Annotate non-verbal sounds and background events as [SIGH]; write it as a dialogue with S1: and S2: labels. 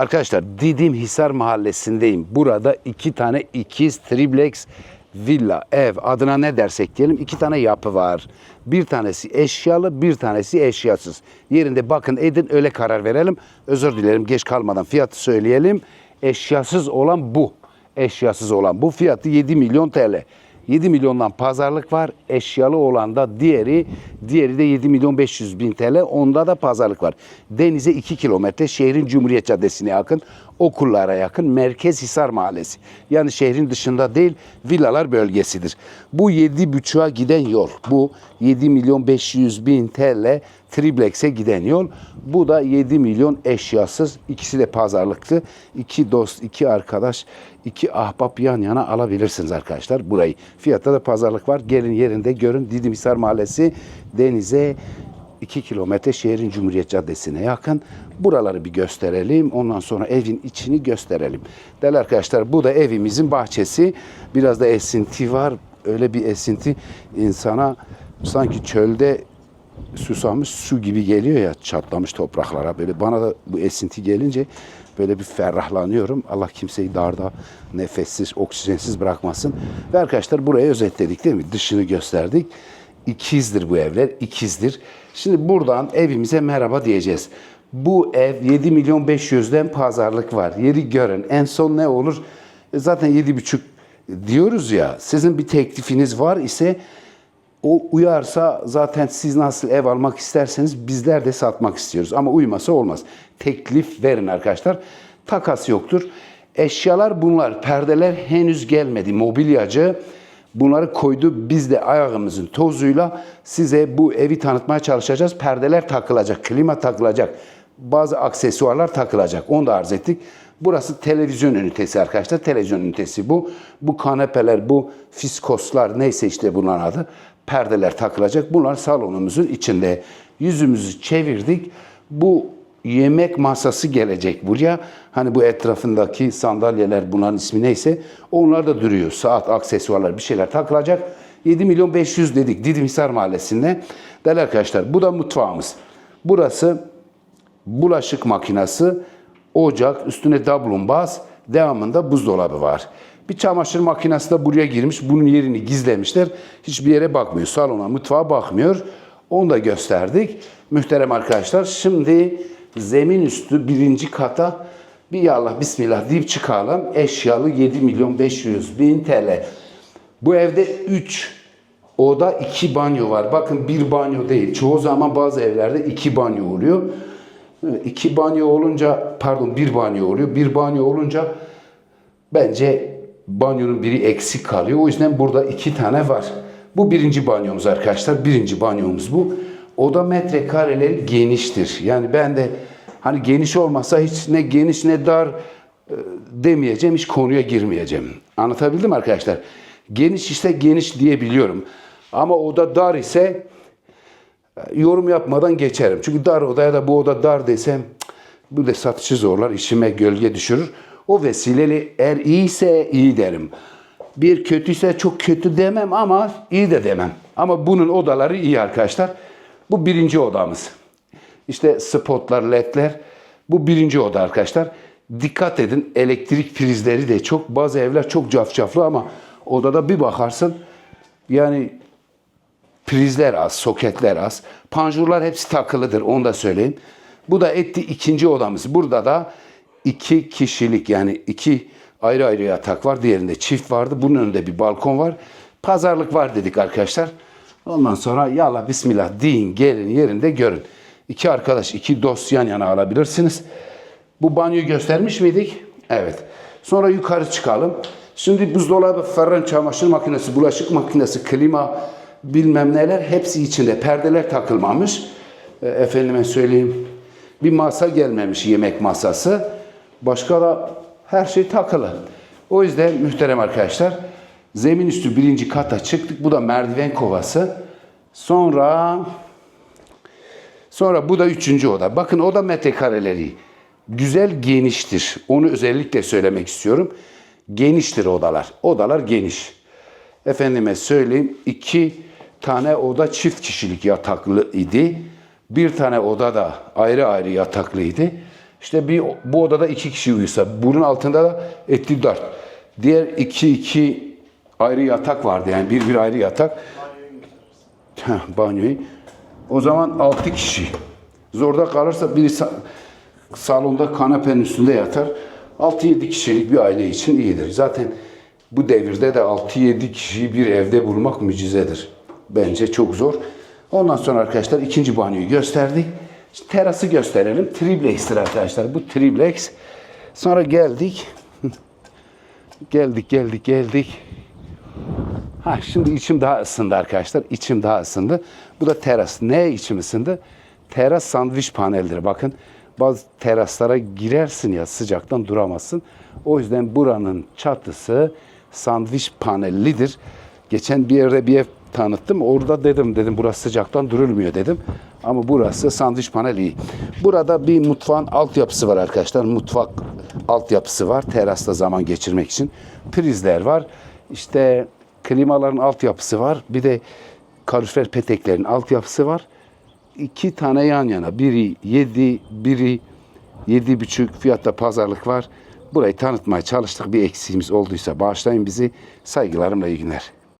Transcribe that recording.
S1: Arkadaşlar Didim Hisar mahallesindeyim. Burada iki tane ikiz triplex villa, ev adına ne dersek diyelim iki tane yapı var. Bir tanesi eşyalı, bir tanesi eşyasız. Yerinde bakın edin öyle karar verelim. Özür dilerim geç kalmadan fiyatı söyleyelim. Eşyasız olan bu. Eşyasız olan bu fiyatı 7 milyon TL. 7 milyondan pazarlık var. Eşyalı olan da diğeri, diğeri de 7 milyon 500 bin TL. Onda da pazarlık var. Denize 2 kilometre şehrin Cumhuriyet Caddesi'ne yakın, okullara yakın Merkez Hisar Mahallesi. Yani şehrin dışında değil, villalar bölgesidir. Bu 7,5'a giden yol. Bu 7 milyon 500 bin TL triplex'e giden yol. Bu da 7 milyon eşyasız. İkisi de pazarlıktı. İki dost, iki arkadaş, iki ahbap yan yana alabilirsiniz arkadaşlar burayı. Fiyatta da pazarlık var. Gelin yerinde görün. Didimhisar Mahallesi denize 2 kilometre şehrin Cumhuriyet Caddesi'ne yakın. Buraları bir gösterelim. Ondan sonra evin içini gösterelim. Değerli arkadaşlar bu da evimizin bahçesi. Biraz da esinti var. Öyle bir esinti insana sanki çölde susamış su gibi geliyor ya çatlamış topraklara. Böyle bana da bu esinti gelince böyle bir ferahlanıyorum. Allah kimseyi darda nefessiz, oksijensiz bırakmasın. Ve arkadaşlar burayı özetledik değil mi? Dışını gösterdik. İkizdir bu evler, ikizdir. Şimdi buradan evimize merhaba diyeceğiz. Bu ev 7 milyon 500'den pazarlık var. Yeri görün. En son ne olur? E Zaten 7,5 diyoruz ya. Sizin bir teklifiniz var ise o uyarsa zaten siz nasıl ev almak isterseniz bizler de satmak istiyoruz. Ama uymasa olmaz. Teklif verin arkadaşlar. Takas yoktur. Eşyalar bunlar. Perdeler henüz gelmedi. Mobilyacı bunları koydu. Biz de ayağımızın tozuyla size bu evi tanıtmaya çalışacağız. Perdeler takılacak, klima takılacak. Bazı aksesuarlar takılacak. Onu da arz ettik. Burası televizyon ünitesi arkadaşlar. Televizyon ünitesi bu. Bu kanepeler, bu fiskoslar neyse işte bunların adı. Perdeler takılacak. Bunlar salonumuzun içinde. Yüzümüzü çevirdik. Bu yemek masası gelecek buraya. Hani bu etrafındaki sandalyeler bunların ismi neyse onlar da duruyor. Saat, aksesuarlar bir şeyler takılacak. 7 milyon 500 dedik Didimhisar Mahallesi'nde. Değerli arkadaşlar bu da mutfağımız. Burası bulaşık makinesi, ocak, üstüne dablumbaz, devamında buzdolabı var. Bir çamaşır makinesi de buraya girmiş. Bunun yerini gizlemişler. Hiçbir yere bakmıyor. Salona, mutfağa bakmıyor. Onu da gösterdik. Muhterem arkadaşlar. Şimdi zemin üstü birinci kata bir yallah bismillah deyip çıkalım. Eşyalı 7 milyon 500 bin TL. Bu evde 3 oda 2 banyo var. Bakın bir banyo değil. Çoğu zaman bazı evlerde 2 banyo oluyor. İki banyo olunca pardon bir banyo oluyor. Bir banyo olunca bence banyonun biri eksik kalıyor. O yüzden burada iki tane var. Bu birinci banyomuz arkadaşlar. Birinci banyomuz bu. Oda metrekareleri geniştir. Yani ben de hani geniş olmasa hiç ne geniş ne dar e, demeyeceğim. Hiç konuya girmeyeceğim. Anlatabildim arkadaşlar? Geniş ise geniş diyebiliyorum. Ama oda dar ise yorum yapmadan geçerim. Çünkü dar odaya da bu oda dar desem bu da satıcı zorlar, işime gölge düşürür. O vesileyle eğer iyiyse iyi derim. Bir kötüyse çok kötü demem ama iyi de demem. Ama bunun odaları iyi arkadaşlar. Bu birinci odamız. İşte spotlar, ledler. Bu birinci oda arkadaşlar. Dikkat edin elektrik prizleri de çok. Bazı evler çok cafcaflı ama odada bir bakarsın yani Prizler az, soketler az. Panjurlar hepsi takılıdır onu da söyleyeyim. Bu da etti ikinci odamız. Burada da iki kişilik yani iki ayrı ayrı yatak var. Diğerinde çift vardı. Bunun önünde bir balkon var. Pazarlık var dedik arkadaşlar. Ondan sonra yallah bismillah deyin gelin yerinde görün. İki arkadaş, iki dost yan yana alabilirsiniz. Bu banyoyu göstermiş miydik? Evet. Sonra yukarı çıkalım. Şimdi buzdolabı, fırın, çamaşır makinesi, bulaşık makinesi, klima, bilmem neler hepsi içinde. Perdeler takılmamış. E, efendime söyleyeyim. Bir masa gelmemiş yemek masası. Başka da her şey takılı. O yüzden muhterem arkadaşlar zemin üstü birinci kata çıktık. Bu da merdiven kovası. Sonra sonra bu da üçüncü oda. Bakın oda metrekareleri güzel geniştir. Onu özellikle söylemek istiyorum. Geniştir odalar. Odalar geniş. Efendime söyleyeyim iki tane oda çift kişilik yataklı idi. Bir tane oda da ayrı ayrı yataklıydı. İşte bir bu odada iki kişi uyusa, bunun altında da etti dört. Diğer iki iki ayrı yatak vardı yani bir bir ayrı yatak. Heh, banyoyu. O zaman altı kişi. Zorda kalırsa biri sa- salonda kanepenin üstünde yatar. 6-7 kişilik bir aile için iyidir. Zaten bu devirde de 6-7 kişiyi bir evde bulmak mucizedir. Bence çok zor. Ondan sonra arkadaşlar ikinci banyoyu gösterdik. Şimdi terası gösterelim. Triplex'tir arkadaşlar. Bu triplex. Sonra geldik. [LAUGHS] geldik, geldik, geldik. Ha şimdi içim daha ısındı arkadaşlar. İçim daha ısındı. Bu da teras. Ne içim ısındı? Teras sandviç paneldir. Bakın bazı teraslara girersin ya sıcaktan duramazsın. O yüzden buranın çatısı sandviç panellidir. Geçen bir yerde bir ev tanıttım. Orada dedim dedim burası sıcaktan durulmuyor dedim. Ama burası sandviç panel iyi. Burada bir mutfağın altyapısı var arkadaşlar. Mutfak altyapısı var. Terasta zaman geçirmek için. Prizler var. İşte klimaların altyapısı var. Bir de kalorifer peteklerin altyapısı var. İki tane yan yana. Biri 7, biri yedi buçuk fiyatta pazarlık var. Burayı tanıtmaya çalıştık. Bir eksiğimiz olduysa bağışlayın bizi. Saygılarımla iyi günler.